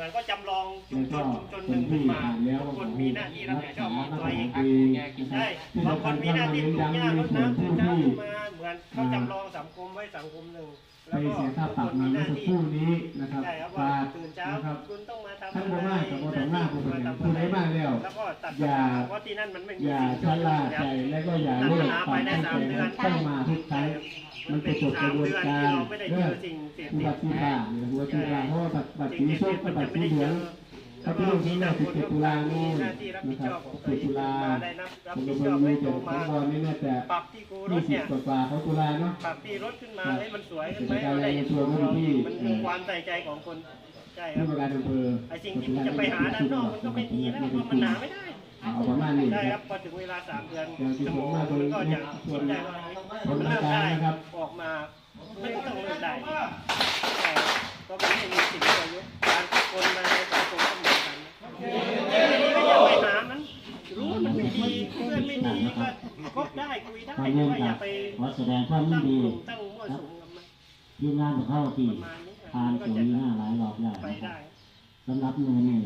มือนก็จำลองชุมชนชุมชนหนึ่งขึ้นมาทุกคนมีหน้าที่รับผิดชอบของตัวเองใช่บางคนมีหน้าที่ปลูกหญ้ารดน้ำตื่นเช้าขึ้นมาเหมือนเขาจำลองสังคมไว้สังคมหนึ่งไปแล้วก็เสียค่าทุกปรัคบนมามีหเมื่อน้าสักที่ครู่นี้นะครับใช่ครับว่าฝากตื่นเช้านะครับคุณต้องมาทำท่านอะบ่ไรมากกับบ่ต้องมากผู้มาเป็นทำผู้อะไรใดมาแล้วแล้วก็ตัดอย่าเพราะที่นั่นมันไม่มีอย่าสิ่งชะล่าใจและก็อย่าเลิกความตั้งใจต้องมาทุกครั้ง มันเป็นกฎกระบวนการเรื่องสิ่งเสพอุติบัดติเหตุหรืออุบัติเหตุเพราะว่าบัตรบัตรสีส้มกับบัตรสีเหลืองถ้าเป็นเรื่องที่น่าสิบเจ็ดตุลานี่หน้าที่รับผินะครับสิตัวบเองตุลามาได้รับรับผมผิเป็ดนชอบมืให้อโตเจ็ดมาฟุตบอลนี่น่าจะปรับที่กูรยี่ถสิบเนี่ยกว่าๆของตุลาเนาะปรับที่รถขึ้นมาให้มันสวยขึ้นไหมอะไรในส่วนของที่มันคือความใส่ใจของคนใช่ครับประการอำเภอไอ้สิ่งที่จะไปหาด้านนอกมันก็ไม่มีแล้วเพราะมันหาไม่ได้เอาประมาณนี้ได้ครับพอถึงเวลาสามเดือนสมมองมันก็จะส่วนคิดได้ว่า มันประเริ่มการได้นะครับออกมาไม่ต้องเริ่มได้แต่ก็ไม่ได้มีสิ่งที่เรายกการคนมาในสังคมก็เหมือนกันนะทีนี้ก็อย่าไปหามันรู้ว่ามันไม่ดีเพื่อนไม่ดีก็คบได้คุยได้ขอแต่เริ่มว่าอจาย่ากไปขอแสดงความยิตั้นงดีกลุ่มตั้งมั่วสุมกับมันทีมงานของเขาที่ประมาณนี้ผ่านก็ตัวจะนี้มาหลายรอบแล้วไปนะครับได้สำหรับมือนี่